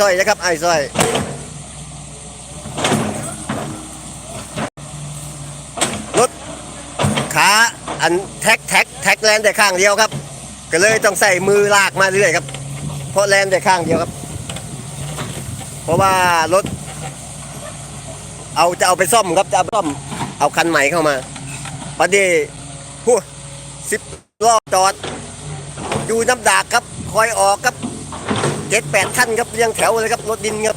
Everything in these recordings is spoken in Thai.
สร้อยนะครับไอ้สร้อยรถขาอันแท็กแท็กแท็กแลนแต่ข้างเดียวครับ ก็เลยต้องใส่มือลากมาเรื่อยครับ เพราะแลนแต่ข้างเดียวครับ เพราะว่ารถ เอาจะเอาไปซ่อมครับจะเอาซ่อมเอาคันใหม่เข้ามาพอดีผู้สิบล้อจอด อยู่น้ำดากครับ คอยออกครับ เจ็ดแปดขั้นครับเรียงแถวเลยครับรถดินครับ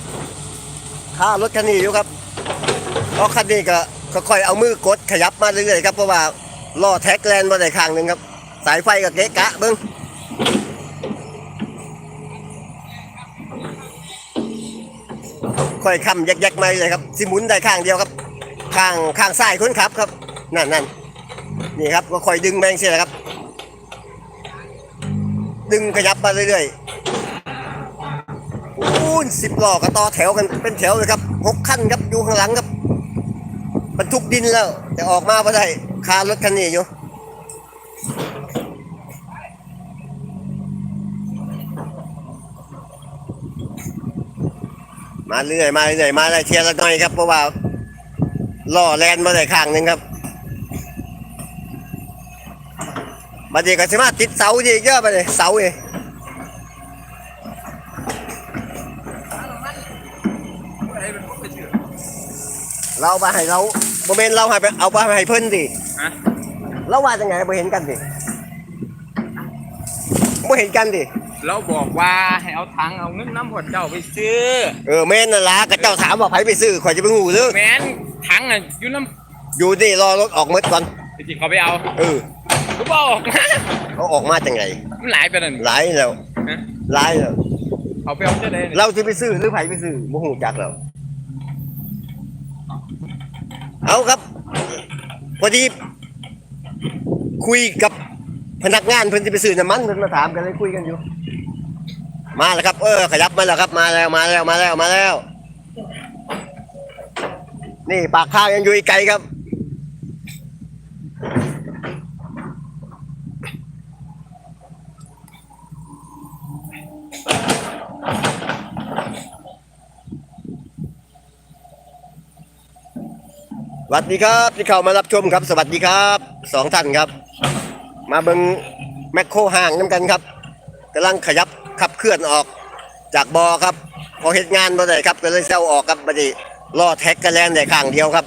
ค่ารถคันนี้อยู่ครับเพราะคันนี้ก็ค่อยๆเอามือกดขยับมาเรื่อยๆครับเพราะว่าล้อแท็กแลนมาได้ข้างหนึ่งครับ สายไฟกับเกะกะเบิ้งค่อยคำแยกๆมาเลยครับสิหมุนได้ข้างเดียวครับ ข้างข้างซ้ายคนขับครับนั่นนั่นนี่ครับก็ค่อยดึงแมงเสียครับ ดึงขยับมาเรื่อยๆ อู้สิบล้อก็ต่อแถวกันเป็นแถวเลยครับหกขั้นครับอยู่ข้างหลังครับบรรทุกดินแล้ว แต่ออกมาไม่ได้คารถคันนี้อยู่มาเรื่อยมาเรื่อยมาได้เทียร์ละหน่อยครับเพราะว่าล่อแลนมาได้ข้างหนึ่งครับมาดีก็สิมาติดเสาดีเยอะไปเลยเสาเอง เราไปให้เราโมเมนต์เราให้ไปเอาไปให้เพิ่นดิฮะเราว่าจังไงบ่เห็นกันดิบ่เห็นกันดิเราบอกว่าให้เอาถังเอาเงินน้ำพอเจ้าไปซื้อ เออแม่นน่ะล่ะก็เจ้าถามว่าไผไปซื้อข่อยจะไปหูซื้อแม้นถังอะอยู่น้อยู่นี่รอรถออกหมดก่อนำจริงๆเขาไปเอาเออกูบอกนะเขาออกมาจังไงมันหลายไปนั่นหลายแล้วฮะหลายแล้วเขาไปเอาเจ้าใดเนี่ยเราจะไปซื้อหรือไผไปซื้อบ่ฮู้จักแล้ว เอาครับพอดีคุยกับพนักงานเพิ่นจะไปซื้อน้ำมันเพิ่นมาถามกันเลยคุยกันอยู่ มาแล้วครับ เออ ขยับมาแล้วครับมาแล้วมาแล้วมาแล้วมาแล้ว นี่ปากทางยังอยู่อีกไกลครับ ส วัสดีครับที่เข้ามารับชมครับ สวัสดีครับสองท่านครับ มาเบิงแมคโครห่างน้ำกันครับกำลังขยับขับเคลื่อนออกจากบอครับพอเหตุงานมาได้ครับก็เลยเซลออกครับบัดนี้ล่อแท็กกันแลนได้ข้างเดียวครับ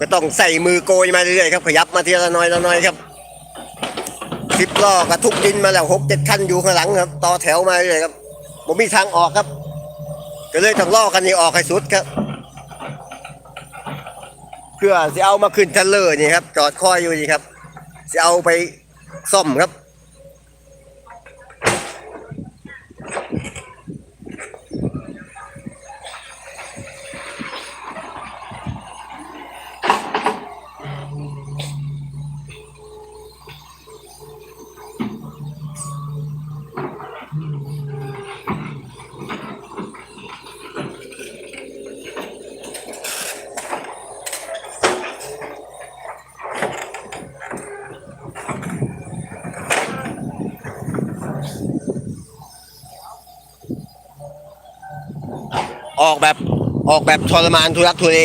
ก็ต้องใส่มือโกยมาเรื่อยๆครับขยับมาทีละน้อยละน้อยครับสิบล้อก็ทุกดินมาแล้วหกเจ็ดคันอยู่ข้างหลังครับ ต่อแถวมาเรื่อยครับผมมีทางออกครับ ก็เลยต้องล่อกันนี้ออกให้สุดครับ พื่อจะเอามาขึ้นเทรลเลอร์นี่ครับจอดคอยอยู่นี่ครับจะเอาไปซ่อมครับ ออกแบบออกแบบทรมานทุรักทุเล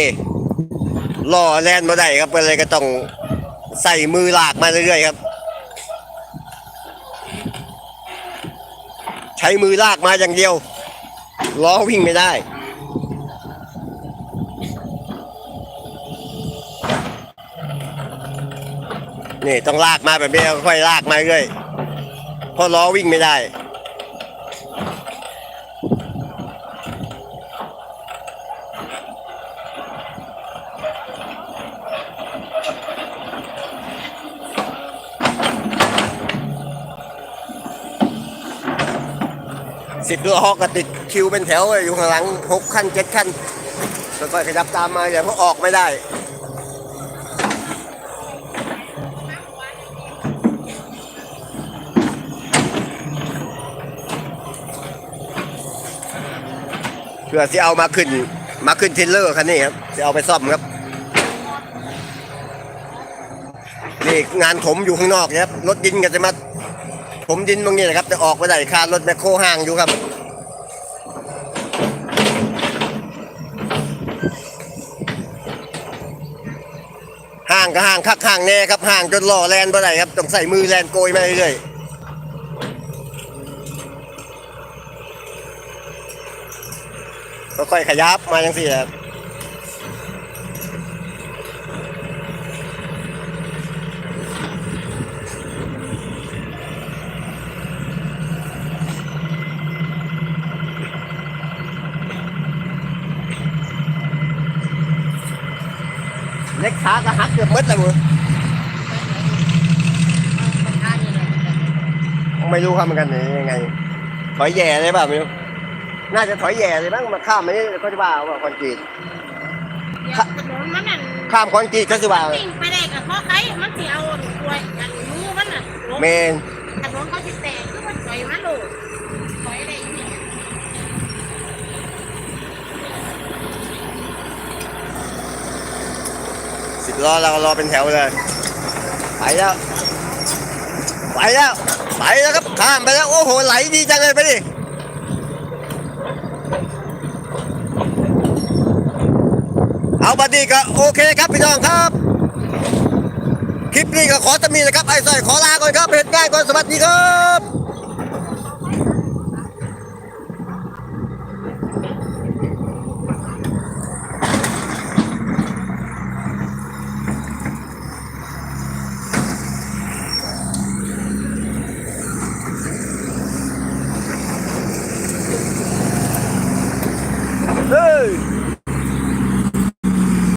ล่อแล่นมาได้ครับก็เลยก็ต้องใส่มือลากมาเรื่อยๆครับ ใช้มือลากมาอย่างเดียวล้อวิ่งไม่ได้นี่ต้องลากมาแบบนี้ค่อยลากมาเรื่อยเพราะล้อวิ่งไม่ได้ สิบล้อก็ติดคิวเป็นแถวอยู่ข้างหลังหกขั้นเจ็ดขั้นแล้วก็ขยับตามมาอย่าเพราะออกไม่ได้เพื่อที่เอามาขึ้นมาขึ้นเทรลเลอร์คันนี้ครับจะเอาไปซ่อมครับนี่งานถมอยู่ข้างนอกนะครับรถดินก็จะมา ผมดินตรงนี้นะครับจะออกไปได้คารถแมคโครห่างอยู่ครับห่างก็ห่างคักห่างแน่ครับห่างจนล่อแลนไปได้ครับต้องใส่มือแลนโกยไปเรื่อยค่อยขยับมาอย่างสี่ครับ เล็กขาก็หักเกือบหมดแล้วมึงไม่รู้ครับเหมือนกันเนี่ยยังไง ถอยแย่เลยเปล่าไม่รู้ น่าจะถอยแย่เลยบ้างมาข้ามมานี่ก็จะว่าว่าคอนกรีตเดี๋ยวถนนมันนั่นข้ามคอนกรีตก็จะว่าวิ่งไปได้กับพ่อใครมันสิเอาตัวอันมือมันน่ะลงเมนถนนเขาสิแตกคือมันถอยมาโลดถอยได้อีกเนี่ย สิบล้อเรารอเป็นแถวเลย ไปแล้ว ไปแล้ว ไปแล้วครับข้ามไปแล้ว โอ้โห ไหลดีจังเลยไปดิเอาบัดนี้ก็โอเคครับพี่น้องครับ คลิปนี้ก็ขอตะมีนะครับไอ้สอยขอลาก่อนครับเหตุง่ายก่อนสวัสดีครับ